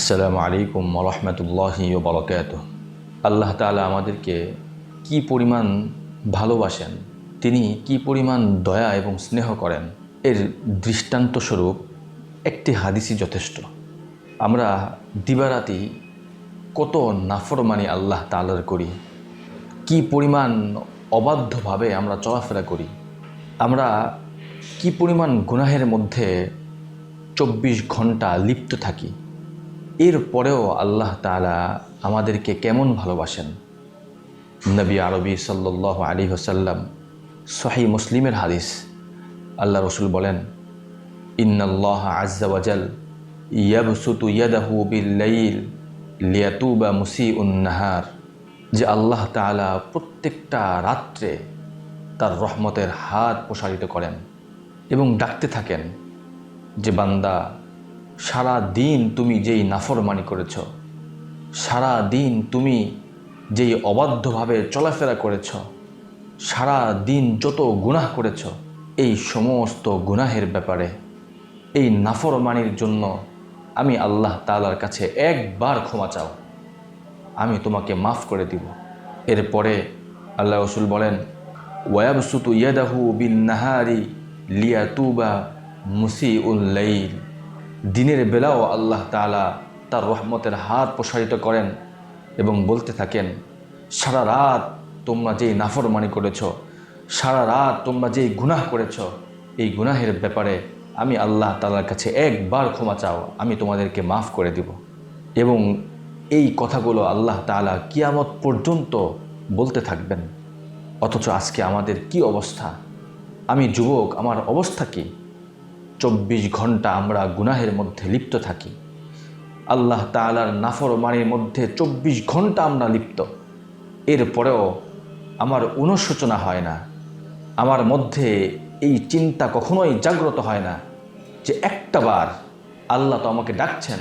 আসসালামু আলাইকুম রহমতুল্লাহি বরকাত আল্লাহ তালা আমাদেরকে কি পরিমাণ ভালোবাসেন, তিনি কি পরিমাণ দয়া এবং স্নেহ করেন, এর দৃষ্টান্তস্বরূপ একটি হাদিসই যথেষ্ট। আমরা দিবারাতি কত নাফরমানি আল্লাহ তালার করি, কি পরিমাণ অবাধ্যভাবে আমরা চলাফেরা করি, আমরা কি পরিমাণ গুনাহের মধ্যে চব্বিশ ঘণ্টা লিপ্ত থাকি এরপরেও আল্লাহ তালা আমাদেরকে কেমন ভালোবাসেন? নবী আরবি সাল্লাহ আলী হোসাল্লাম সহি মুসলিমের হাদিস। আল্লাহ রসুল বলেন, ইন্নাল্লাহ আজ্জাওয়াজাল ইয়াবসুতু ইয়াদাহু বিল্লাইল লিয়াতুবা মুসি উন্নাহার যে আল্লাহ তালা প্রত্যেকটা রাত্রে তার রহমতের হাত প্রসারিত করেন এবং ডাকতে থাকেন যে, বান্দা সারা দিন তুমি যেই নাফরমানি করেছ সারা দিন তুমি যেই অবাধ্যভাবে চলাফেরা করেছ সারা দিন যত গুনাহ করেছ, এই সমস্ত গুনাহের ব্যাপারে, এই নাফরমানির জন্য আমি আল্লাহ তালার কাছে একবার ক্ষমা চাও। আমি তোমাকে মাফ করে দিব। এরপরে আল্লাহ রসুল বলেন, ওয়াবসুতু ইয়াদাহু বিন নাহারি লিয়াতুবা মুসি উল্লাইল দিনের বেলাও আল্লাহ তালা তার রহমতের হাত প্রসারিত করেন এবং বলতে থাকেন, সারা রাত তোমরা যেই নাফরমানি করেছ, সারা রাত তোমরা যেই গুনাহ করেছ, এই গুনাহের ব্যাপারে আমি আল্লাহ তালার কাছে একবার ক্ষমা চাও, আমি তোমাদেরকে মাফ করে দিব। এবং এই কথাগুলো আল্লাহ তালা কিয়ামত পর্যন্ত বলতে থাকবেন। অথচ আজকে আমাদের কি অবস্থা? আমি যুবক, আমার অবস্থা কী? চব্বিশ ঘণ্টা আমরা গুনাহের মধ্যে লিপ্ত থাকি। আল্লাহ তালার নাফরমানির মধ্যে চব্বিশ ঘণ্টা আমরা লিপ্ত। এরপরেও আমার অনুশোচনা হয় না। আমার মধ্যে এই চিন্তা কখনোই জাগ্রত হয় না যে একটা বার আল্লাহ তো আমাকে ডাকছেন।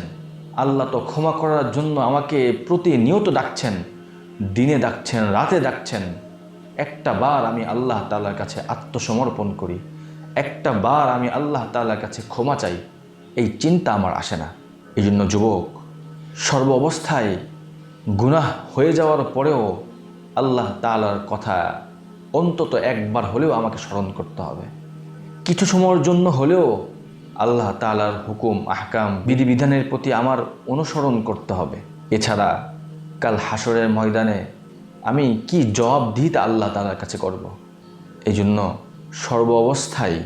আল্লাহ তো ক্ষমা করার জন্য আমাকে প্রতিনিয়ত ডাকছেন। দিনে ডাকছেন, রাতে ডাকছেন। একটা বার আমি আল্লাহ তালার কাছে আত্মসমর্পণ করি। একটা বার আমি আল্লাহ তালার কাছে ক্ষমা চাই, এই চিন্তা আমার আসে না। এই জন্য যুবক, সর্ব অবস্থায় গুনাহ হয়ে যাওয়ার পরেও আল্লাহ তালার কথা অন্তত একবার হলেও আমাকে স্মরণ করতে হবে। কিছু সময়ের জন্য হলেও আল্লাহ তালার হুকুম, আহকাম, বিধিবিধানের প্রতি আমার অনুসরণ করতে হবে। এছাড়া কাল হাসরের ময়দানে আমি কি জবাব দিতে আল্লাহ তালার কাছে করব। এই জন্য সর্ব অবস্থায়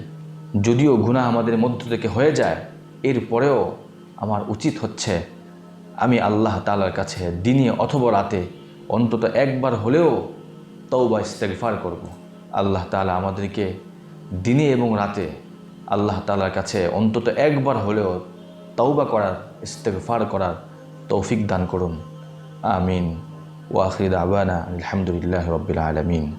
যদিও গুণা আমাদের মধ্য থেকে হয়ে যায় এরপরেও আমার উচিত হচ্ছে আমি আল্লাহ তালার কাছে দিনে অথবা রাতে অন্তত একবার হলেও তাও তৌবা ইস্তেগফার করব। আল্লাহ তালা আমাদেরকে দিনে এবং রাতে আল্লাহ তালার কাছে অন্তত একবার হলেও তৌবা করার, ইস্তেগফার করার তৌফিক দান করুন। আমিন। ওয়াখিদ আবানা আলহামদুলিল্লাহ রবিল আলমিন।